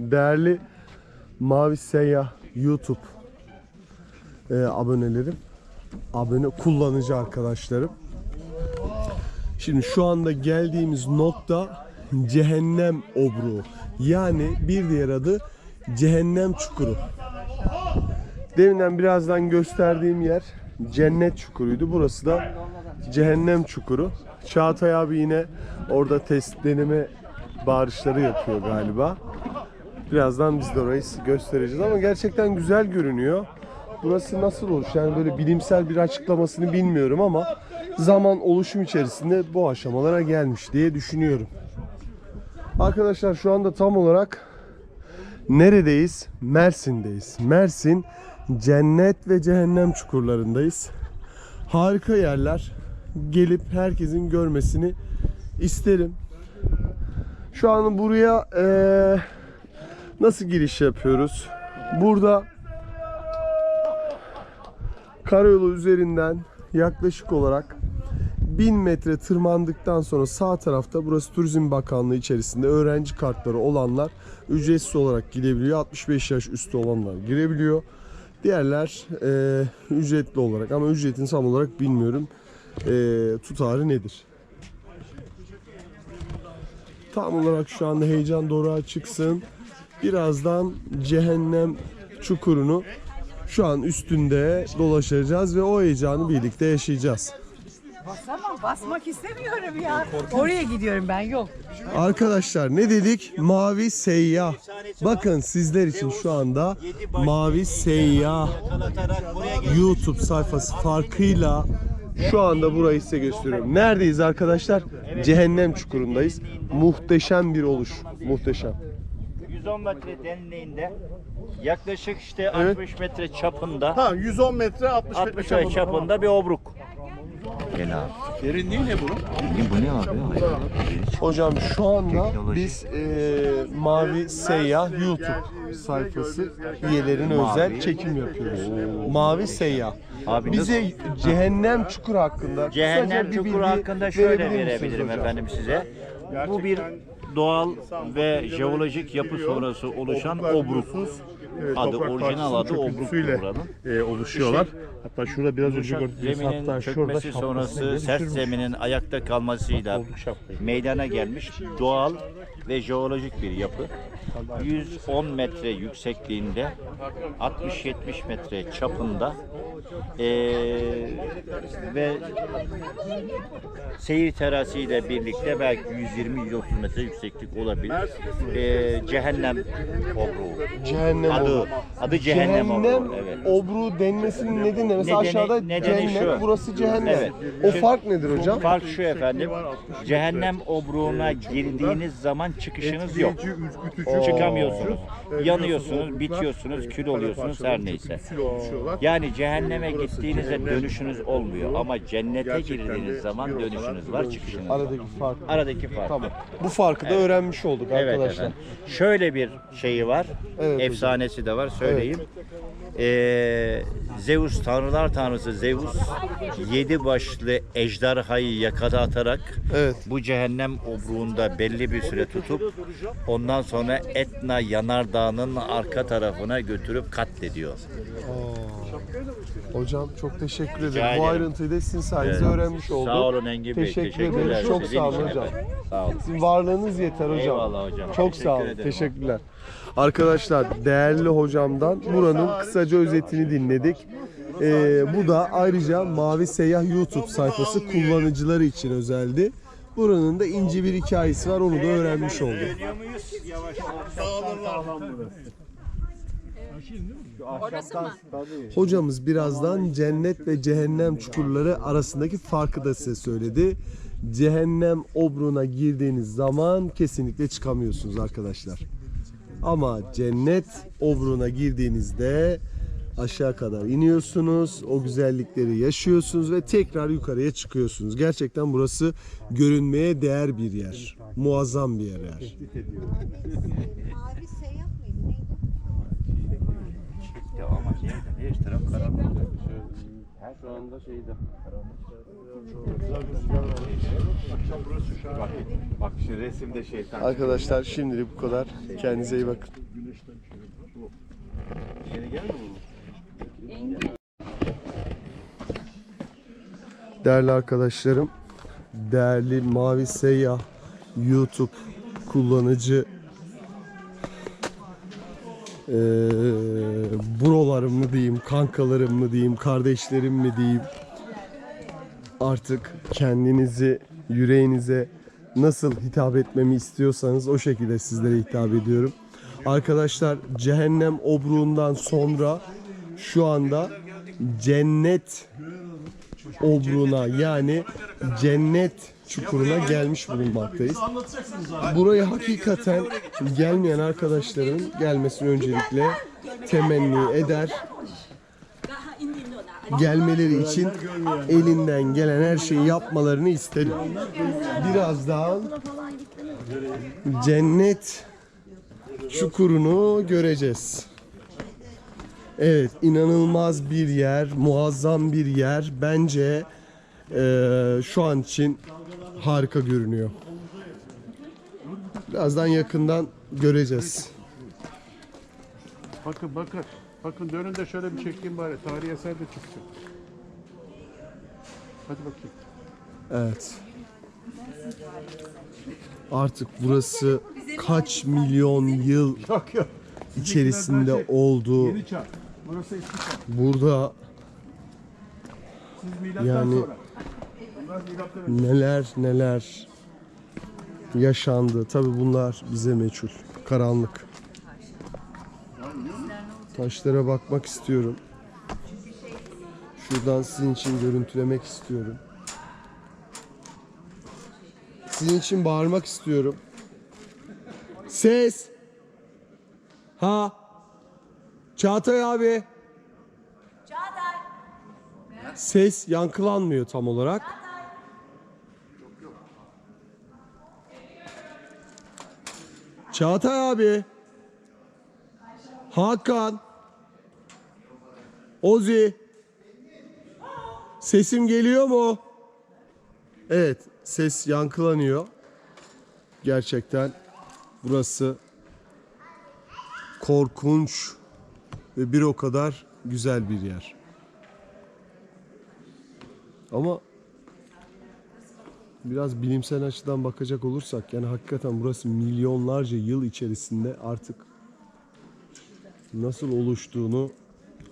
değerli Mavi Seyyah YouTube e, abonelerim, abone kullanıcı arkadaşlarım. Şimdi şu anda geldiğimiz nokta Cehennem Obruğu. Yani bir diğer adı Cehennem Çukuru. Deminden birazdan gösterdiğim yer Cennet Çukuru'ydu. Burası da Cehennem Çukuru. Çağatay abi yine orada test deneme bağırışları yapıyor galiba. Birazdan biz de orayı göstereceğiz ama gerçekten güzel görünüyor. Burası nasıl oluş? Yani böyle bilimsel bir açıklamasını bilmiyorum ama zaman oluşum içerisinde bu aşamalara gelmiş diye düşünüyorum. Arkadaşlar şu anda tam olarak neredeyiz? Mersin'deyiz. Mersin cennet ve cehennem çukurlarındayız. Harika yerler. Gelip herkesin görmesini isterim. Şu an buraya eee, nasıl giriş yapıyoruz? Burada karayolu üzerinden yaklaşık olarak 1000 metre tırmandıktan sonra sağ tarafta burası Turizm Bakanlığı içerisinde öğrenci kartları olanlar ücretsiz olarak girebiliyor. 65 yaş üstü olanlar girebiliyor. Diğerler e, ücretli olarak ama ücretin tam olarak bilmiyorum e, tutarı nedir. Tam olarak şu anda heyecan doğru çıksın. Birazdan cehennem çukurunu şu an üstünde dolaşacağız ve o heyecanı birlikte yaşayacağız. Basamam, basmak istemiyorum ya. Oraya gidiyorum ben, yok. Arkadaşlar ne dedik? Mavi seyyah. Bakın sizler için şu anda Mavi Seyyah YouTube sayfası farkıyla şu anda burayı size gösteriyorum. Neredeyiz arkadaşlar? Cehennem çukurundayız. Muhteşem bir oluş. Muhteşem. 110 metre derinliğinde yaklaşık işte Evet. 60 metre çapında Ha 110 metre 60, 60 metre metre çapında bir obruk. Derinliği ne bunun? Bu ne abi? Hocam şu anda biz e, Mavi Seyyah YouTube sayfası üyelerin özel çekim yapıyoruz. Mavi Seyyah. Abi Bize cehennem çukuru hakkında Cehennem bir çukuru bilgi hakkında şöyle verebilirim hocam? efendim size. Bu bir doğal ve jeolojik yapı sonrası oluşan obruk. Adı orijinal adı obruk buranın. e, oluşuyorlar. Hatta şurada biraz önce Yumuşak gördüğünüz zeminin hatta şurada çökmesi sonrası şapkasını sert düşürmüş. zeminin ayakta kalmasıyla şapkayı. meydana gelmiş doğal ve jeolojik bir yapı. 110 metre yüksekliğinde 60-70 metre çapında eee, ve seyir terasıyla birlikte belki 120-130 metre yükseklik olabilir. Eee, cehennem obruğu. Cehennem Adı, obruğu. adı cehennem, Cehennem obruğu. Evet. obruğu denmesinin nedeni ne? Mesela Nedeni- aşağıda nedeni cennet, şu. burası cehennem. Evet. O Şu- fark nedir hocam? Fark şu efendim. Cehennem obruğuna girdiğiniz zaman çıkışınız yok. Çıkamıyorsunuz. Yanıyorsunuz, bitiyorsunuz, kül oluyorsunuz her neyse. Yani cehenneme gittiğinizde dönüşünüz olmuyor ama cennete girdiğiniz zaman dönüşünüz var, çıkışınız var. Aradaki fark. Aradaki fark. Tamam. Bu farkı da öğrenmiş olduk Evet arkadaşlar. efendim. Şöyle bir şeyi var. Evet hocam. efsanesi de var söyleyeyim. Ee, Zeus tanrılar tanrısı Zeus yedi başlı ejderhayı yakada atarak Evet. bu cehennem obruğunda belli bir süre tutup ondan sonra Etna yanardağının arka tarafına götürüp katlediyor. Hocam çok teşekkür ederim. Rica Bu ederim. ayrıntıyı da sizin sayenizde Evet. öğrenmiş olduk. Sağ olun Engin Bey. Teşekkür Teşekkürler. ederiz. Çok Sizin sağ olun için hocam. efendim. Sağ olun. Sizin varlığınız yeter hocam. Eyvallah hocam. Çok Teşekkür sağ olun. ederim. Teşekkürler. Arkadaşlar değerli hocamdan buranın kısaca özetini dinledik. Ee, bu da ayrıca Mavi Seyyah YouTube sayfası kullanıcıları için özeldi. Buranın da ince bir hikayesi var onu da öğrenmiş olduk. Hocamız birazdan cennet ve cehennem çukurları arasındaki farkı da size söyledi. Cehennem obruğuna girdiğiniz zaman kesinlikle çıkamıyorsunuz arkadaşlar. Ama cennet obruğuna girdiğinizde aşağı kadar iniyorsunuz, o güzellikleri yaşıyorsunuz ve tekrar yukarıya çıkıyorsunuz. Gerçekten burası görünmeye değer bir yer. Muazzam bir yer. yer. Şu anda şeyde. Bak, bak şu resimde şeytan. Arkadaşlar şimdilik bu kadar. Kendinize iyi bakın. Değerli arkadaşlarım, değerli Mavi Seyyah YouTube kullanıcı eee brolarım mı diyeyim, kankalarım mı diyeyim, kardeşlerim mi diyeyim artık kendinizi yüreğinize nasıl hitap etmemi istiyorsanız o şekilde sizlere hitap ediyorum. Arkadaşlar cehennem obruğundan sonra şu anda cennet obruğuna yani cennet çukuruna gelmiş bulunmaktayız. Burayı hakikaten gelmeyen arkadaşların gelmesini öncelikle temenni eder gelmeleri için elinden gelen her şeyi yapmalarını isterim. Birazdan cennet çukurunu göreceğiz. Evet, inanılmaz bir yer, muazzam bir yer. Bence eee, şu an için harika görünüyor. Birazdan yakından göreceğiz. Bakın bakın. Bakın dönün de şöyle bir çekeyim bari. Tarihi eser de çıksın. Hadi bakayım. Evet. Artık burası kaç milyon yıl Yok yok. içerisinde oldu. Yeni çağ. Burası çağ. Burada Siz milattan Yani- sonra. Bunlar milattan önce. neler neler yaşandı. Tabi bunlar bize meçhul. Karanlık. Taşlara bakmak istiyorum. Şuradan sizin için görüntülemek istiyorum. Sizin için bağırmak istiyorum. Ses. Ha. Çağatay abi. Ses yankılanmıyor tam olarak. Çağatay abi. Hakan. Ozi. Sesim geliyor mu? Evet, ses yankılanıyor. Gerçekten burası korkunç ve bir o kadar güzel bir yer. Ama biraz bilimsel açıdan bakacak olursak yani hakikaten burası milyonlarca yıl içerisinde artık nasıl oluştuğunu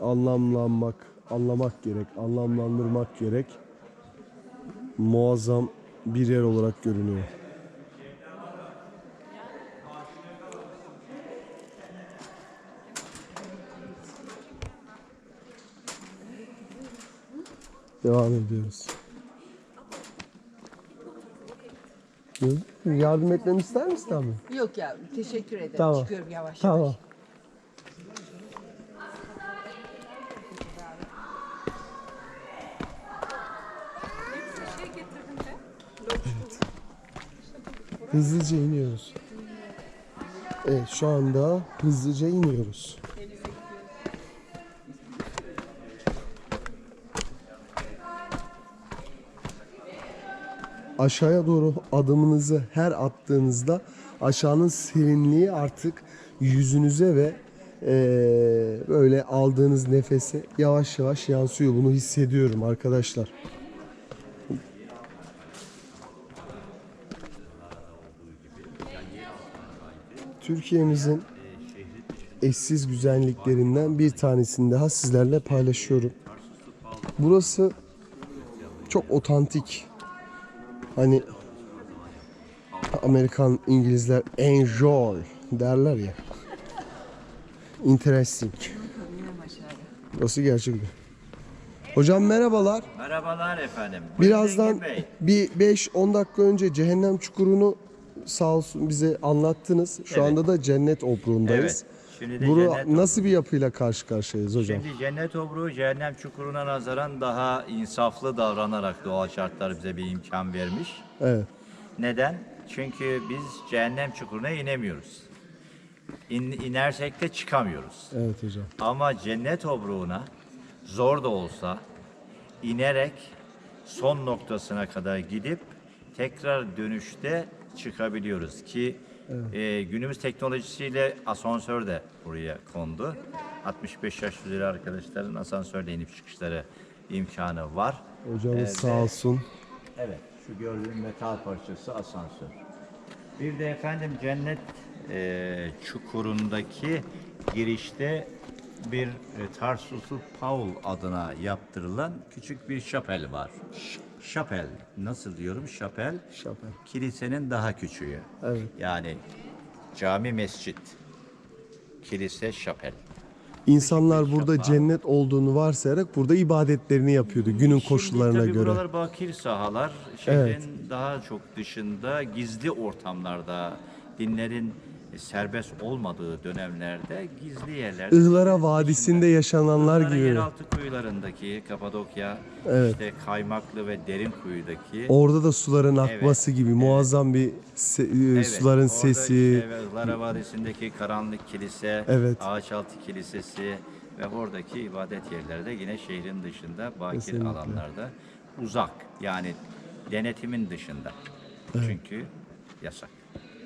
anlamlanmak, anlamak gerek, anlamlandırmak gerek. Muazzam bir yer olarak görünüyor. Devam ediyoruz. Yardım etmemi ister misin abi? Yok ya teşekkür ederim. Tamam. Çıkıyorum yavaş Tamam. yavaş. Hızlıca iniyoruz. Evet şu anda hızlıca iniyoruz. Aşağıya doğru adımınızı her attığınızda aşağının serinliği artık yüzünüze ve eee, böyle aldığınız nefese yavaş yavaş yansıyor. Bunu hissediyorum arkadaşlar. Türkiye'mizin eşsiz güzelliklerinden bir tanesini daha sizlerle paylaşıyorum. Burası çok otantik. Hani Amerikan İngilizler enjoy derler ya. Interesting. Burası gerçekten. Hocam merhabalar. Merhabalar efendim. Birazdan Bey. bir 5-10 dakika önce cehennem çukurunu sağ olsun bize anlattınız. Şu Evet. anda da cennet obruğundayız. Evet. Şimdi de Bunu cennet nasıl bir yapıyla karşı karşıyayız hocam? Şimdi cennet obruğu cehennem çukuruna nazaran daha insaflı davranarak doğal şartlar bize bir imkan vermiş. Evet. Neden? Çünkü biz cehennem çukuruna inemiyoruz. İn, inersek de çıkamıyoruz. Evet hocam. Ama cennet obruğuna zor da olsa inerek son noktasına kadar gidip tekrar dönüşte çıkabiliyoruz ki e, günümüz teknolojisiyle asansör de buraya kondu. 65 yaş üzeri arkadaşların asansörle inip çıkışları imkanı var. Hocamız Ee, sağ olsun. Evet, şu gördüğün metal parçası asansör. Bir de efendim cennet e, çukurundaki girişte bir e, Tarsuslu Paul adına yaptırılan küçük bir şapel var. Şapel, nasıl diyorum? Şapel, Şapel. kilisenin daha küçüğü. Evet. Yani cami mescit, kilise şapel. İnsanlar burada cennet olduğunu varsayarak burada ibadetlerini yapıyordu günün koşullarına tabii göre. buralar bakir sahalar. Şehrin daha çok dışında gizli ortamlarda dinlerin serbest olmadığı dönemlerde gizli yerlerde Ihlara Vadisi'nde yaşananlar Bunların gibi. yeraltı kuyularındaki Kapadokya, Evet. işte Kaymaklı ve Derin kuyudaki Orada da suların akması gibi muazzam bir se- e, Evet, suların orada sesi. işte Ihlara Vadisi'ndeki karanlık kilise, Evet. Ağaçaltı Kilisesi ve oradaki ibadet yerleri de yine şehrin dışında, bakir Kesinlikle. alanlarda uzak. Yani denetimin dışında. Çünkü yasak.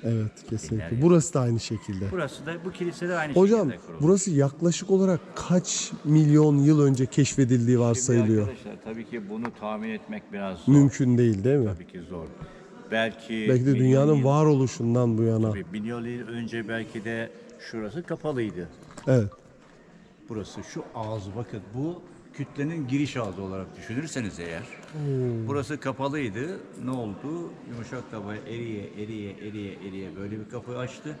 Evet kesinlikle. Burası da aynı şekilde. Burası da bu kilise de aynı Hocam şekilde kurulmuş. burası yaklaşık olarak kaç milyon yıl önce keşfedildiği varsayılıyor? arkadaşlar tabii ki bunu tahmin etmek biraz zor. Mümkün değil değil mi? Tabii ki zor. Belki Belki de milyon dünyanın yıl- varoluşundan bu yana. Tabii milyon yıl önce belki de şurası kapalıydı. Evet. Burası şu ağzı bakın bu kütlenin giriş ağzı olarak düşünürseniz eğer. Burası kapalıydı. Ne oldu? Yumuşak tava eriye eriye eriye eriye böyle bir kapı açtı.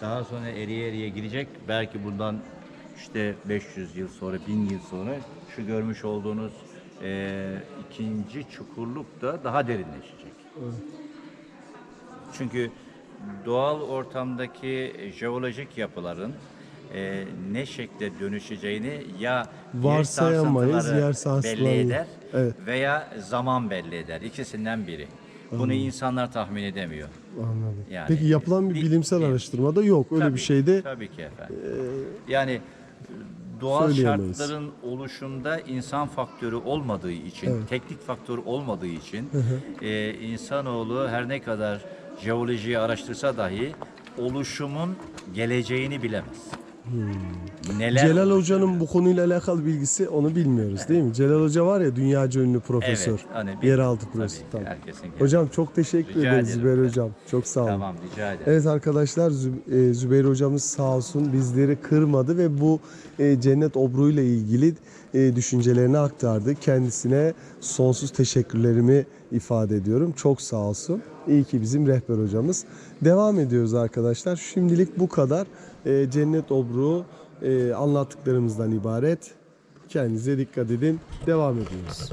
Daha sonra eriye eriye girecek. Belki bundan işte 500 yıl sonra, 1000 yıl sonra şu görmüş olduğunuz eee, ikinci çukurluk da daha derinleşecek. Çünkü doğal ortamdaki jeolojik yapıların eee, ne şekle dönüşeceğini ya Varsayamayız, yer sarsıntıları. belli eder Evet. veya zaman belli eder. İkisinden biri. Bunu insanlar tahmin edemiyor. Anladım. Yani- Peki yapılan bir Bi- bilimsel bi- araştırmada yok. Öyle Tabii, bir şeyde Tabii ki efendim. yani e, doğal şartların oluşunda insan faktörü olmadığı için, teknik faktörü olmadığı için e, insanoğlu her ne kadar jeolojiyi araştırsa dahi oluşumun geleceğini bilemez. Neler. Celal? Hoca'nın bu konuyla alakalı bilgisi onu bilmiyoruz değil mi? Celal Hoca var ya dünyaca ünlü profesör. Evet, hani bir- yeraltı profesörü. Tamam. Hocam çok teşekkür Rica ederiz Zübeyir efendim. Hocam. Çok sağ olun. Tamam rica ederim. Evet arkadaşlar e, Zübeyir hocamız sağ olsun bizleri kırmadı ve bu e, cennet obruyla ilgili e, düşüncelerini aktardı. Kendisine sonsuz teşekkürlerimi ifade ediyorum. Çok sağ olsun. İyi ki bizim rehber hocamız. Devam ediyoruz arkadaşlar. Şimdilik bu kadar. E, cennet obruğu e, anlattıklarımızdan ibaret. Kendinize dikkat edin. Devam ediyoruz.